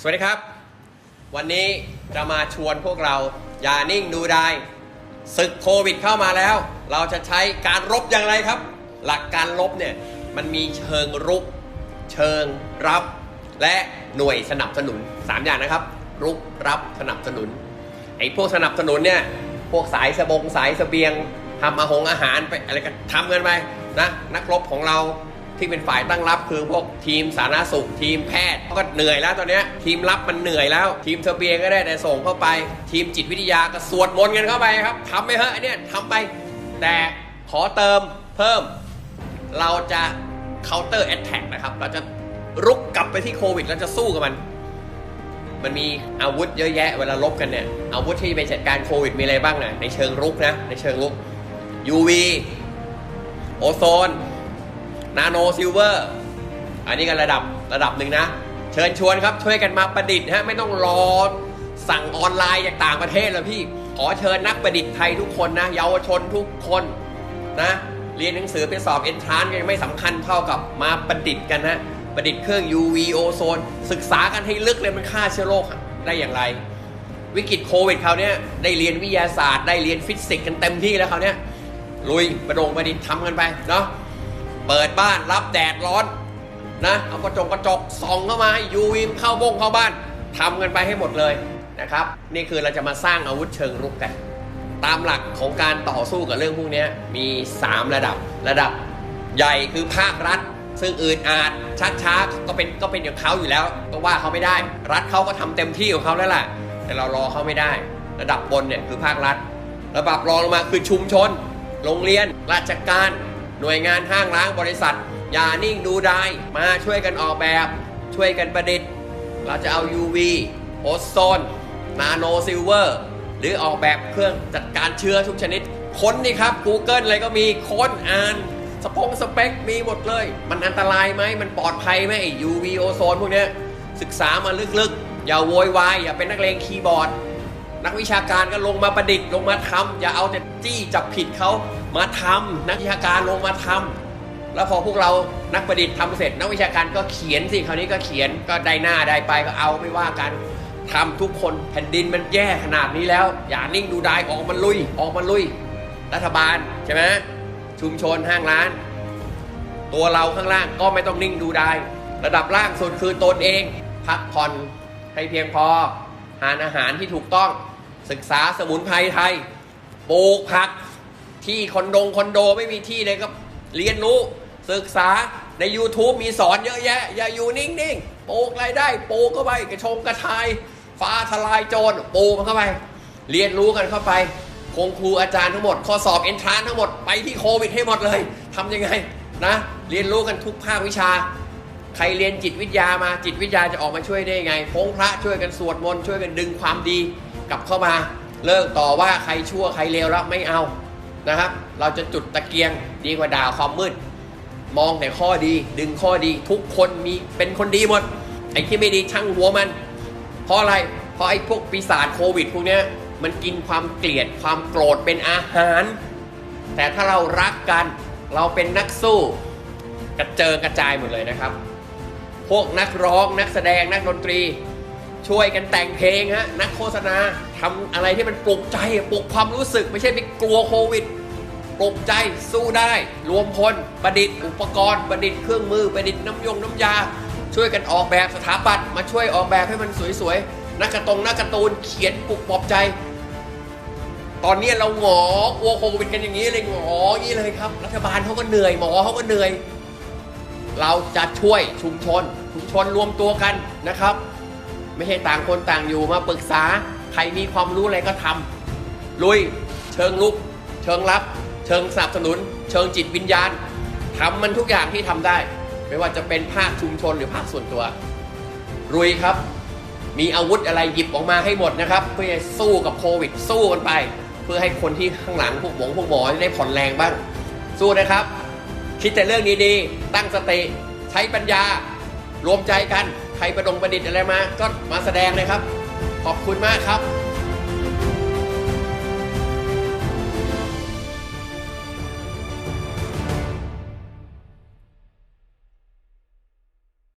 สวัสดีครับ วันนี้จะมาชวนพวกเรา อย่านิ่งดูได้ศึกโควิดเข้ามาแล้ว เราจะใช้การรบอย่างไรครับ หลักการรบเนี่ยมันมีเชิงรุก เชิงรับ และหน่วยสนับสนุน 3 อย่างนะครับ รุกรับสนับสนุนไอ้พวกสนับสนุนเนี่ยพวกสายสบงสายสเสบียงทำอาหงอาหารไปอะไรกันทำกันไปนะนักรบของเรา ที่เป็นฝ่ายตั้งรับคือพวกทีมสาธารณสุข ทีมแพทย์ก็เหนื่อยแล้วตอนนี้ทีมรับมันเหนื่อยแล้ว ทีมเสบียงก็ได้แต่ส่งเข้าไป ทีมจิตวิทยาก็สวดมนต์กันเข้าไปครับทำไปเถอะไอ้เนี่ยทำไป แต่ขอเติมเพิ่ม เราจะ counter attack นะครับ เราจะรุกกลับไปที่โควิดแล้วจะสู้กับมัน มันมีอาวุธเยอะแยะเวลาลบกันเนี่ย อาวุธที่ไปจัดการโควิดมีอะไรบ้างนะในเชิงรุกนะ ในเชิงรุก UV โอโซน นาโนซิลเวอร์อันนี้ก็ระดับระดับหนึ่งนะ เชิญชวนครับช่วยกันมาประดิษฐ์ฮะไม่ต้องรอสั่งออนไลน์จากต่างประเทศแล้วพี่ ขอเชิญนักประดิษฐ์ไทยทุกคนนะเยาวชนทุกคนนะเรียนหนังสือไปสอบเอนทรานก็ยังไม่สำคัญเท่ากับมาประดิษฐ์กันนะประดิษฐ์เครื่อง UV โอโซนศึกษากันให้ลึกเลยมันฆ่าเชื้อโรคได้อย่างไร วิกฤตโควิดคราวเนี้ยได้เรียนวิทยาศาสตร์ ได้เรียนฟิสิกส์กันเต็มที่แล้วคราวเนี้ยลุยประดงประดิษฐ์ทำกันไปเนาะ เปิดบ้านรับแดดร้อนนะเอากระจกกระจกส่องเข้ามายูวีเข้าบงเข้าบ้านทำกันไปให้หมดเลยนะครับ นี่คือเราจะมาสร้างอาวุธเชิงรุกกัน ตามหลักของการต่อสู้กับเรื่องพวกนี้มี 3 ระดับระดับใหญ่คือภาครัฐ ซึ่งอื่นอาจชักช้าก็เป็นก็เป็นอย่างเขาอยู่แล้ว ก็ว่าเขาไม่ได้ รัฐเขาก็ทำเต็มที่ของเขาแล้วล่ะ แต่เรารอเขาไม่ได้ ระดับบนเนี่ยคือภาครัฐ ระดับรองลงมาคือชุมชน โรงเรียน ราชการ หน่วยงานห้างร้างบริษัท อย่านิ่งดูได้ มาช่วยกันออกแบบ ช่วยกันประดิษฐ์ เราจะเอา UV โอโซน นาโนซิลเวอร์ หรือออกแบบเครื่องจัดการเชื้อทุกชนิด ค้นนี่ครับ Google อะไรก็มี ค้นอ่าน สปงสเปค มีหมดเลย มันอันตรายไหม มันปลอดภัยไหมไอ้ UV โอโซนพวกนี้ศึกษามาลึกๆ อย่าโวยวาย อย่าเป็นนักเลงคีย์บอร์ด นักวิชาการก็ลงมาประดิษฐ์ลงมาทำอย่าเอาแต่จี้จับผิดเขามาทำนักวิชาการลงมาทำแล้วพอพวกเรานักประดิษฐ์ทำเสร็จ นักวิชาการก็เขียนสิคราวนี้ก็เขียนก็ได้หน้าได้ไปก็เอาไม่ว่ากันทำทุกคนแผ่นดินมันแย่ขนาดนี้แล้ว อย่านิ่งดูได้ออกมาลุยออกมาลุย รัฐบาลใช่ไหมชุมชนห้างร้าน ตัวเราข้างล่างก็ไม่ต้องนิ่งดูได้ระดับล่างสุดคือตนเอง พักผ่อนให้เพียงพอทานอาหารที่ถูกต้อง ศึกษาสมุนไพรไทยปลูกผักที่คอนโดคอนโดไม่มีที่เลยก็เรียนรู้ศึกษาใน YouTube มีสอนเยอะแยะ อย่าอยู่นิ่งๆปลูกอะไรได้ปลูกเข้าไปกระชงกระชาย ฟ้าทลายโจรปลูกมันเข้าไป เรียนรู้กันเข้าไปคงครูอาจารย์ทั้งหมด ข้อสอบเอนทรานทั้งหมดไปที่โควิดให้หมดเลยทำยังไงนะ เรียนรู้กันทุกภาควิชา ใครเรียนจิตวิทยามาจิตวิทยาจะออกมาช่วยได้ยังไงพงพระช่วยกันสวดมนต์ช่วยกันดึงความดี กลับเข้ามาเลิกต่อว่าใครชั่วใครเลวแล้วไม่เอานะครับ เราจะจุดตะเกียงดีกว่าด่าความมืด มองแต่ข้อดีดึงข้อดีทุกคนมีเป็นคนดีหมดไอ้ที่ไม่ดีช่างหัวมัน เพราะอะไร เพราะไอ้พวกปีศาจโควิดพวกเนี้ยมันกินความเกลียดความโกรธเป็นอาหาร แต่ถ้าเรารักกันเราเป็นนักสู้กระเจิงกระจายหมดเลยนะครับ พวกนักร้องนักแสดงนักดนตรี ช่วยกันแต่งเพลงฮะนักโฆษณาทำอะไรที่มันปลุกใจปลุกความรู้สึก ไม่ใช่ไปกลัวโควิดปลุกใจสู้ได้ รวมพลประดิษฐ์อุปกรณ์ประดิษฐ์เครื่องมือประดิษฐ์น้ำยงน้ำยา ช่วยกันออกแบบสถาปัตย์มาช่วยออกแบบให้มันสวยๆนักกระตงนักการ์ตูนเขียนปลุกปลอบใจ ตอนนี้เราหงอกลัวโควิดกันอย่างนี้เลยหงออย่างนี้เลยครับ รัฐบาลเขาก็เหนื่อยหมอเขาก็เหนื่อย เราจะช่วยชุมชน ชุมชนรวมตัวกันนะครับ ไม่ใช่ต่างคนต่างอยู่มาปรึกษา ใครมีความรู้อะไรก็ทำลุย เชิงลุก เชิงรับ เชิงสนับสนุน เชิงจิตวิญญาณทำมันทุกอย่างที่ทำได้ ไม่ว่าจะเป็นภาคชุมชนหรือภาคส่วนตัวรุยครับ มีอาวุธอะไรหยิบออกมาให้หมดนะครับ เพื่อจะสู้กับโควิด สู้กันไป เพื่อให้คนที่ข้างหลังพวกหมงพวกหมอได้ผ่อนแรงบ้าง สู้นะครับ คิดแต่เรื่องดีๆตั้งสติใช้ปัญญารวมใจกัน ใครประดงประดิษฐ์อะไรมา ก็มาแสดงเลยครับ ขอบคุณมากครับ